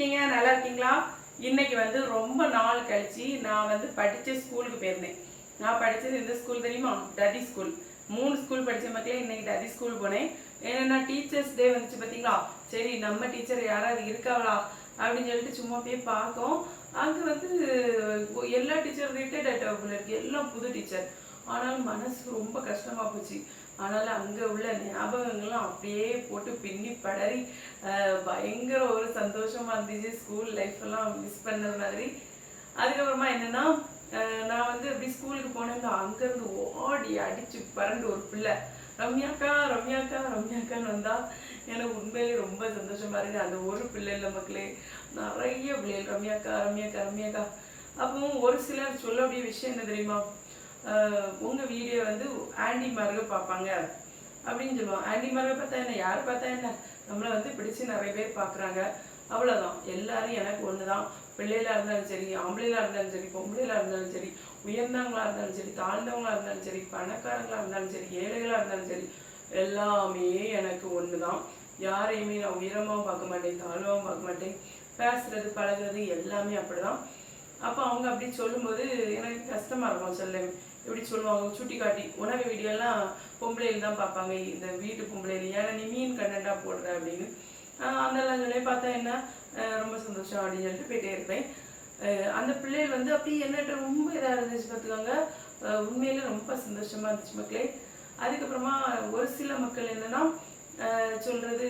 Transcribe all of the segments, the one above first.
இருக்கீங்க? நல்லா இருக்கீங்களா? இன்னைக்கு வந்து ரொம்ப நாள் கழிச்சு நான் வந்து படிச்ச ஸ்கூலுக்கு போயிருந்தேன். நான் படிச்சது எந்த ஸ்கூல் தெரியுமா? டதி ஸ்கூல் மூணு ஸ்கூல் படிச்ச மக்களே இன்னைக்கு டதி ஸ்கூல் போனேன். ஏன்னா டீச்சர்ஸ் டே வந்துச்சு பார்த்தீங்களா சரி நம்ம டீச்சர் யாராவது இருக்காங்களா? அப்படின்னு சொல்லிட்டு சும்மா போய் பார்க்கோம். அங்கே வந்து எல்லா டீச்சர் ரிலேட்டட் ஆகிட்ட இருக்கு. எல்லாம் புது டீச்சர் ஆனாலும் மனசு ரொம்ப கஷ்டமா போச்சு. ஆனாலும் அங்க உள்ள ஞாபகங்கள்லாம் அப்படியே போட்டு பின்னி படறி அஹ், பயங்கர ஒரு சந்தோஷமா இருந்துச்சு. ஸ்கூல் லைஃப் எல்லாம் மிஸ் பண்ணது மாதிரி. அதுக்கப்புறமா என்னன்னா அஹ், நான் வந்து அப்படி ஸ்கூலுக்கு போனேங்க அங்கேருந்து ஓடி அடிச்சு பறண்டு ஒரு பிள்ளை. ரம்யாக்கா ரம்யாக்கா ரம்யாக்கான்னு வந்தா எனக்கு உண்மையிலே ரொம்ப சந்தோஷமா இருக்கு. அந்த ஒரு பிள்ளை இல்லை மக்களே. நிறைய பிள்ளைகள் ரம்யாக்கா ரம்யாக்கா ரம்யாக்கா. அப்போ ஒரு சிலர் சொல்லக்கூடிய விஷயம் என்ன தெரியுமா? ஆஹ் வீடியோ வந்து ஆண்டி மார்க பார்ப்பாங்க அப்படின்னு சொல்லுவோம். ஆண்டி மார்க பார்த்தா என்ன? யார் பார்த்தா என்ன? நம்மளை வந்து பிடிச்சு நிறைய பேர் பார்க்குறாங்க. அவ்வளவுதான். எல்லாரும் எனக்கு ஒண்ணுதான். பிள்ளைகளாக இருந்தாலும் சரி ஆம்பளைகளாக இருந்தாலும் சரி பொம்பளைகளாக இருந்தாலும் சரி உயர்ந்தவங்களா இருந்தாலும் சரி தாழ்ந்தவங்களா இருந்தாலும் சரி பணக்காரங்களா இருந்தாலும் சரி ஏழைகளா இருந்தாலும் சரி எல்லாமே எனக்கு ஒண்ணுதான். யாரையுமே நான் உயரமாவும் பார்க்க மாட்டேன் தாழ்வாகவும் பார்க்க மாட்டேன். பேசுறது பழகுறது எல்லாமே அப்படிதான். அப்போ அவங்க அப்படி சொல்லும்போது எனக்கு கஷ்டமா இருக்கும் சொல்லுங்க. எப்படி சொல்லுவாங்க சுட்டி காட்டி உணவு வீடியோலாம் பொம்பளையில் தான் பார்ப்பாங்க இந்த வீட்டு பொம்பளையில் ஏன்னா நீ மீன் கண்டென்ட்டாக போடுற அப்படின்னு. ஆஹ் அந்த லஞ்சலே பார்த்தா என்ன ரொம்ப சந்தோஷம் அப்படின்னு சொல்லிட்டு போயிட்டே இருப்பேன். அந்த பிள்ளைகள் வந்து அப்படியே என்னட்ட ரொம்ப இதாக இருந்துச்சு பார்த்துக்கோங்க. ஆஹ் ரொம்ப சந்தோஷமா இருந்துச்சு மக்களே. அதுக்கப்புறமா ஒரு சில மக்கள் என்னன்னா சொல்றது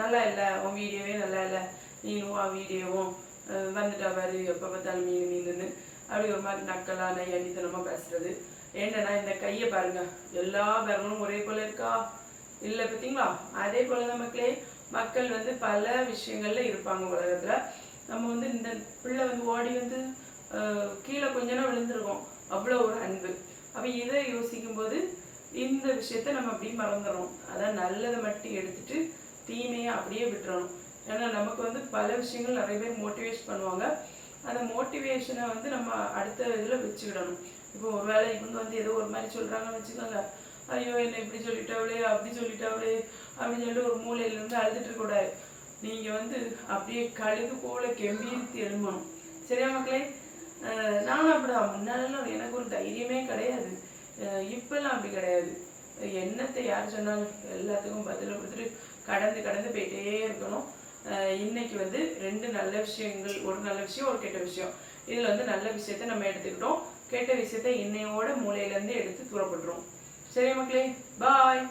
நல்லா இல்லை உன் வீடியோவே நல்லா இல்லை நீனும் உன் வீடியோவும் ஆஹ் வந்துட்டா பாரு எப்போ பார்த்தாலும் மீன் மீனுன்னு. அப்படி ஒரு மாதிரி நக்கலா நையாண்டித்தனமா பேசுறது. ஏண்டனா இந்த கையை பாருங்க. எல்லா விரலும் ஒரே போல இருக்கா? இல்ல பார்த்தீங்களா அதே போலதான் மக்களே மக்கள் வந்து பல விஷயங்கள்ல இருப்பாங்க உலகத்துல. நம்ம வந்து இந்த பிள்ளை வந்து ஓடி வந்து ஆஹ் கீழே கொஞ்ச நேரம் விழுந்திருக்கோம். அவ்வளோ ஒரு அன்பு. அப்போ இதை யோசிக்கும் போது இந்த விஷயத்த நம்ம அப்படியே மறந்துடுறோம். அதான் நல்லதை மட்டும் எடுத்துட்டு தீமையை அப்படியே விட்டுறணும். ஏன்னா நமக்கு வந்து பல விஷயங்கள் நிறைய பேர் மோட்டிவேட் பண்ணுவாங்க. அந்த மோட்டிவேஷனை வந்து நம்ம அடுத்த இதில் வச்சுக்கிடணும். இப்போ ஒருவேளை இவங்க வந்து ஏதோ ஒரு மாதிரி சொல்றாங்கன்னு வச்சுக்கோங்க. ஐயோ என்ன இப்படி சொல்லிட்டாவளே அப்படி சொல்லிட்டாவளே அப்படின்னு சொல்லிட்டு ஒரு மூலையில இருந்து அழுதுட்டு இருக்கக்கூடாது நீங்க வந்து அப்படியே கழுகு போல கெம்பீர்த்து எழும்பணும். சரியா மக்களே? அஹ் நானும் அப்படிதான். முன்னாலெல்லாம் எனக்கு ஒரு தைரியமே கிடையாது. இப்பெல்லாம் அப்படி கிடையாது. என்னத்தை யார் சொன்னாலும் எல்லாத்துக்கும் பதில் கொடுத்துட்டு கடந்து கடந்து போயிட்டே இருக்கணும். இன்னைக்கு வந்து ரெண்டு நல்ல விஷயங்கள் ஒரு நல்ல விஷயம் ஒரு கெட்ட விஷயம். இதுல வந்து நல்ல விஷயத்த நம்ம எடுத்துக்கிட்டோம். கெட்ட விஷயத்த இன்னையோட மூலையில இருந்து எடுத்து தூரப்படுறோம் சரி மக்களே பாய்